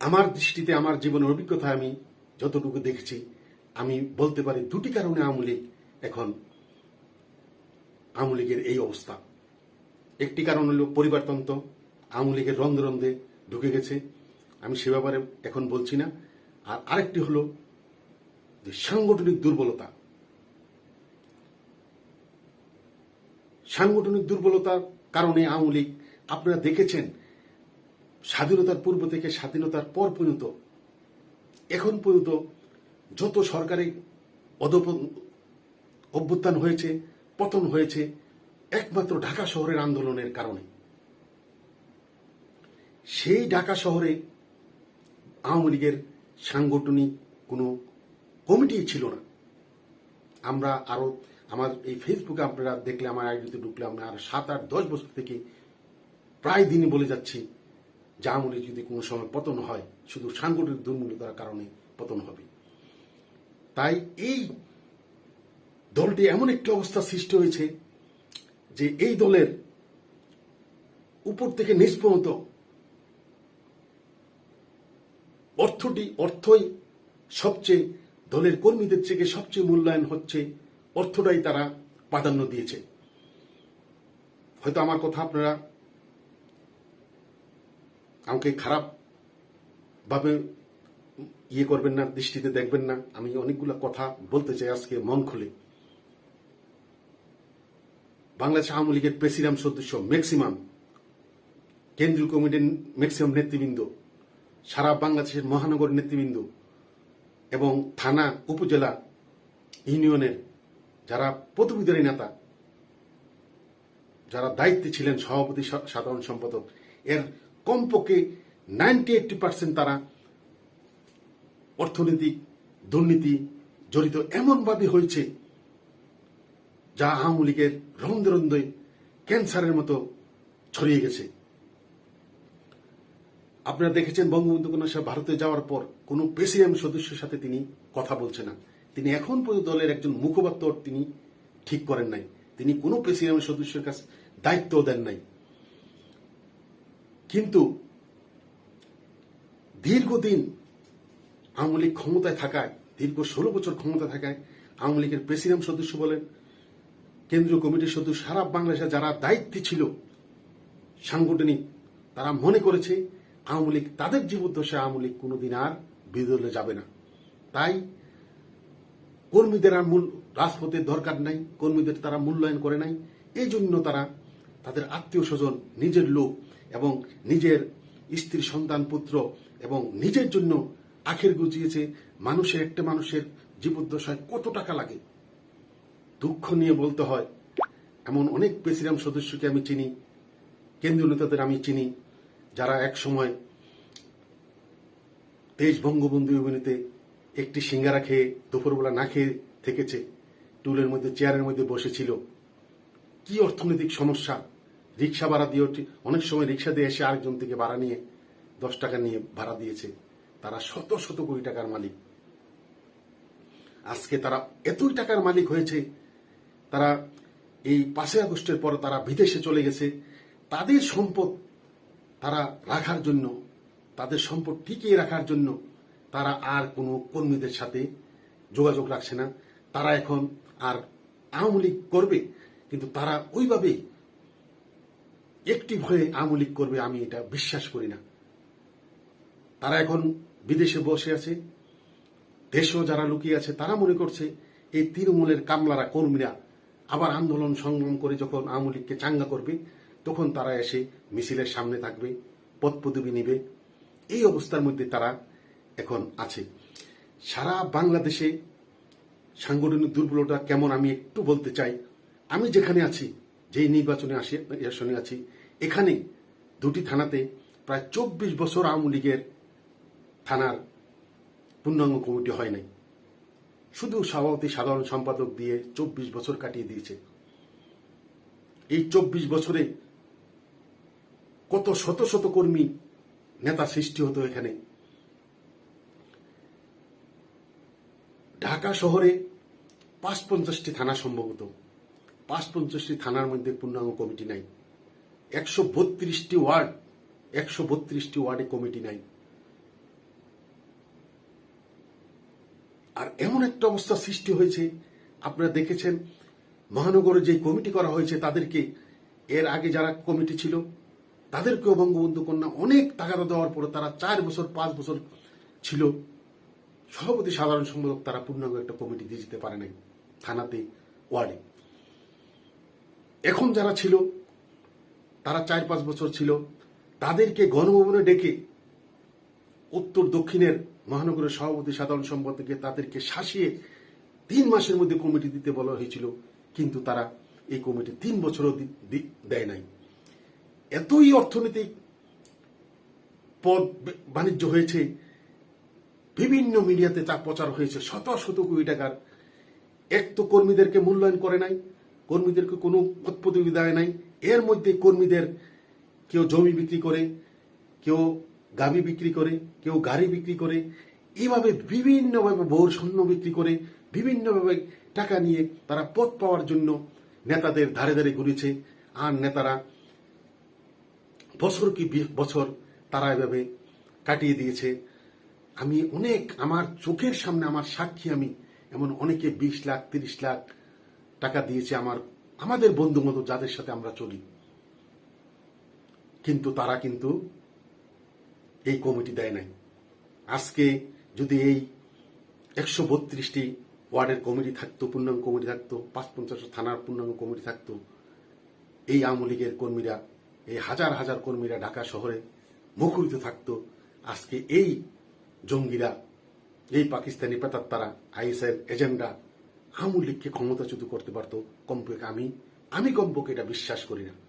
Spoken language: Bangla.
আমার দৃষ্টিতে, আমার জীবনের অভিজ্ঞতা আমি যতটুকু দেখেছি, আমি বলতে পারি দুটি কারণে আওয়ামী লীগ এখন আওয়ামী লীগের এই অবস্থা। একটি কারণ হলো পরিবারতন্ত্র। আওয়ামী লীগের রন্ধে রন্ধে ঢুকে গেছে। আমি সে ব্যাপারে এখন বলছি না। আর আরেকটি হলো যে সাংগঠনিক দুর্বলতা। সাংগঠনিক দুর্বলতার কারণে আওয়ামী লীগ, আপনারা দেখেছেন স্বাধীনতার পূর্ব থেকে স্বাধীনতার পর পর্যন্ত, এখন পর্যন্ত যত সরকারি অভ্যুত্থান হয়েছে, পতন হয়েছে, একমাত্র ঢাকা শহরের আন্দোলনের কারণে। সেই ঢাকা শহরে আওয়ামী লীগের সাংগঠনিক কোনো কমিটি ছিল না। আমরা আরও আমার এই ফেসবুকে আপনারা দেখলে, আমার আইডিতে ঢুকলে আমরা আর সাত আট দশ বছর থেকে প্রায় দিনই বলে যাচ্ছি যে আওয়ামী লীগ যদি কোনো সময় পতন হয়, শুধু সাংগঠনিক দুর্মূলতার কারণে পতন হবে। তাই এই দলটি এমন একটি অবস্থা সৃষ্টি হয়েছে যে এই দলের উপর থেকে নিচ অর্থটি, অর্থই সবচেয়ে দলের কর্মীদের থেকে সবচেয়ে মূল্যায়ন হচ্ছে, অর্থটাই তারা প্রাধান্য দিয়েছে। হয়তো আমার কথা আপনারা আমাকে খারাপ ভাবে ইয়ে করবেন না, দৃষ্টিতে দেখবেন না। আমি অনেকগুলো কথা বলতে চাই আজকে মন খুলে। বাংলাদেশ আওয়ামী লীগের প্রেসিডাম সদস্য ম্যাক্সিমাম, কেন্দ্রীয় কমিটির ম্যাক্সিমাম নেতৃবৃন্দ, সারা বাংলাদেশের মহানগর নেতৃবৃন্দ এবং থানা, উপজেলা, ইউনিয়নের যারা প্রতিনিধির নেতা, যারা দায়িত্বে ছিলেন সভাপতি সাধারণ সম্পাদক, এর কমপক্ষে নাইনটি এইটটি পার্সেন্ট তারা অর্থনৈতিক দুর্নীতি জড়িত এমনভাবে হয়েছে যা আওয়ামী লীগের রন্ধে রন্ধে ক্যান্সারের মতো ছড়িয়ে গেছে। আপনারা দেখেছেন বঙ্গবন্ধু কন্যা ভারতে যাওয়ার পর কোনো প্রেসিডেন্ট সদস্যের সাথে তিনি কথা বলছে না। তিনি এখন পর্যন্ত দলের একজন মুখপাত্র তিনি ঠিক করেন নাই। তিনি কোনো প্রেসিডেন্ট সদস্যের কাছে দায়িত্ব দেন নাই। কিন্তু দীর্ঘদিন আওয়ামী লীগ ক্ষমতায় থাকায়, দীর্ঘ ষোলো বছর ক্ষমতায় থাকায় আওয়ামী লীগের প্রেসিডেন্ট সদস্য বলেন, কেন্দ্রীয় কমিটির সদস্য সারা বাংলাদেশে যারা দায়িত্বে ছিল, সাংগঠনিক, তারা মনে করেছে আওয়ামী লীগ তাদের জীবদ্দশায় আওয়ামী লীগ কোনোদিন আর বিদলে যাবে না। তাই কর্মীদের আর মূল রাজপথের দরকার নাই, কর্মীদের তারা মূল্যায়ন করে নাই এই জন্য তারা তাদের আত্মীয় স্বজন, নিজের লোক এবং নিজের স্ত্রী, সন্তান, পুত্র এবং নিজের জন্য আখের গুজিয়েছে। মানুষের একটা মানুষের জীবদ্দশায় কত টাকা লাগে? দুঃখ নিয়ে বলতে হয়। এমন অনেক প্রেসিডেন্ট সদস্যকে আমি চিনি, কেন্দ্রীয় নেতাদের আমি চিনি, যারা এক সময় দেশ বঙ্গবন্ধু ইউনিতে একটি সিঙ্গারা খেয়ে দুপুরবেলা না খেয়ে থেকেছে, টুলের মধ্যে, চেয়ারের মধ্যে বসেছিল। কি অর্থনৈতিক সমস্যা? রিক্সা ভাড়া দিয়ে অনেক সময় রিক্সা দিয়ে এসে আরেকজন থেকে ভাড়া নিয়ে দশ টাকা নিয়ে ভাড়া দিয়েছে। তারা শত শত কোটি টাকার মালিক। আজকে তারা এতই টাকার মালিক হয়েছে, তারা এই পাঁচই আগস্টের পর তারা বিদেশে চলে গেছে। তাদের সম্পদ তারা রাখার জন্য, তাদের সম্পদ টিকিয়ে রাখার জন্য তারা আর কোনো কর্মীদের সাথে যোগাযোগ রাখছে না। তারা এখন আর আওয়ামী লীগ করবে, কিন্তু তারা ওইভাবে একটি ভয়ে আওয়ামী করবে, আমি এটা বিশ্বাস করি না। তারা এখন বিদেশে বসে আছে, দেশেও যারা লুকিয়ে আছে, তারা মনে করছে এই তৃণমূলের কামলারা, কর্মীরা আবার আন্দোলন সংগ্রাম করে যখন আওয়ামী লীগকে চাঙ্গা করবে, তখন তারা এসে মিছিলের সামনে থাকবে পদ পদবি নিবে। এই অবস্থার মধ্যে তারা এখন আছে। সারা বাংলাদেশে সাংগঠনিক দুর্বলতা কেমন আমি একটু বলতে চাই। আমি যেখানে আছি, যেই নির্বাচনে আসি, আসনে আছি এখানে দুটি থানাতে প্রায় চব্বিশ বছর আওয়ামী লীগের থানার পূর্ণাঙ্গ কমিটি হয় নাই। শুধু সভাপতি সাধারণ সম্পাদক দিয়ে চব্বিশ বছর কাটিয়ে দিয়েছে। এই চব্বিশ বছরে কত শত শত কর্মী নেতা সৃষ্টি হতো এখানে। ঢাকা শহরে পাঁচ পঞ্চাশটি থানা সম্ভবত। পাঁচ পঞ্চাশটি থানার মধ্যে পূর্ণাঙ্গ কমিটি নাই। একশো বত্রিশটি ওয়ার্ড, একশো বত্রিশটি ওয়ার্ডে কমিটি নাই। আর এমন একটা অবস্থা সৃষ্টি হয়েছে, আপনারা দেখেছেন, মহানগরে যে কমিটি করা হয়েছে, তাদেরকে এর আগে যারা কমিটি ছিল, তাদেরকেও বঙ্গবন্ধু কন্যা অনেক তাগাদা দেওয়ার পরে তারা চার বছর, পাঁচ বছর ছিল। সভাপতি, সাধারণ সম্পাদক, তারা পূর্ণাঙ্গ একটা কমিটি দিয়ে যেতে পারে নাই, থানাতে, ওয়ার্ডে। এখন যারা ছিল তারা চার পাঁচ বছর ছিল। তাদেরকে গণভবনে ডেকে উত্তর দক্ষিণের মহানগরের সভাপতি সাধারণ সম্পাদককে তাদেরকে শাসিয়ে তিন মাসের মধ্যে কমিটি দিতে বলা হয়েছিল। কিন্তু তারা এই কমিটি তিন বছরও দেয় নাই। এতই অর্থনৈতিক পদ বাণিজ্য হয়েছে, বিভিন্ন মিডিয়াতে তা প্রচার হয়েছে, শত শত কোটি টাকার। এক তো কর্মীদেরকে মূল্যায়ন করে নাই, কর্মীদেরকে কোনো পদ দেয় নাই এর মধ্যে কর্মীদের কেউ জমি বিক্রি করে, কেউ গাবি বিক্রি করে, কেউ গাড়ি বিক্রি করে এইভাবে বিভিন্নভাবে বউর স্বর্ণ বিক্রি করে, বিভিন্নভাবে টাকা নিয়ে তারা পথ পাওয়ার জন্য নেতাদের ধারে ধারে ঘুরেছে। আর নেতারা বছর কি বছর তারা এভাবে কাটিয়ে দিয়েছে। আমি অনেক, আমার চোখের সামনে আমার সাক্ষী আমি এমন অনেকে বিশ লাখ, তিরিশ লাখ টাকা দিয়েছে আমার আমাদের বন্ধু মতো যাদের সাথে আমরা চলি। কিন্তু তারা কিন্তু এই কমিটি দেয় নাই। আজকে যদি এই একশো বত্রিশটি ওয়ার্ডের কমিটি থাকতো, পূর্ণাঙ্গ কমিটি থাকতো পাঁচ পঞ্চাশ থানার পূর্ণাঙ্গ কমিটি থাকতো, এই আওয়ামী লীগের কর্মীরা, এই হাজার হাজার কর্মীরা ঢাকা শহরে মুখরিত থাকতো। আজকে এই জঙ্গিরা, এই পাকিস্তানি পেতাত্তারা, আইএসের এজেন্ডা আওয়ামী লীগকে ক্ষমতাচ্যুত করতে পারতো কমপক্ষে আমি। আমি কমপক্ষে এটা বিশ্বাস করি না।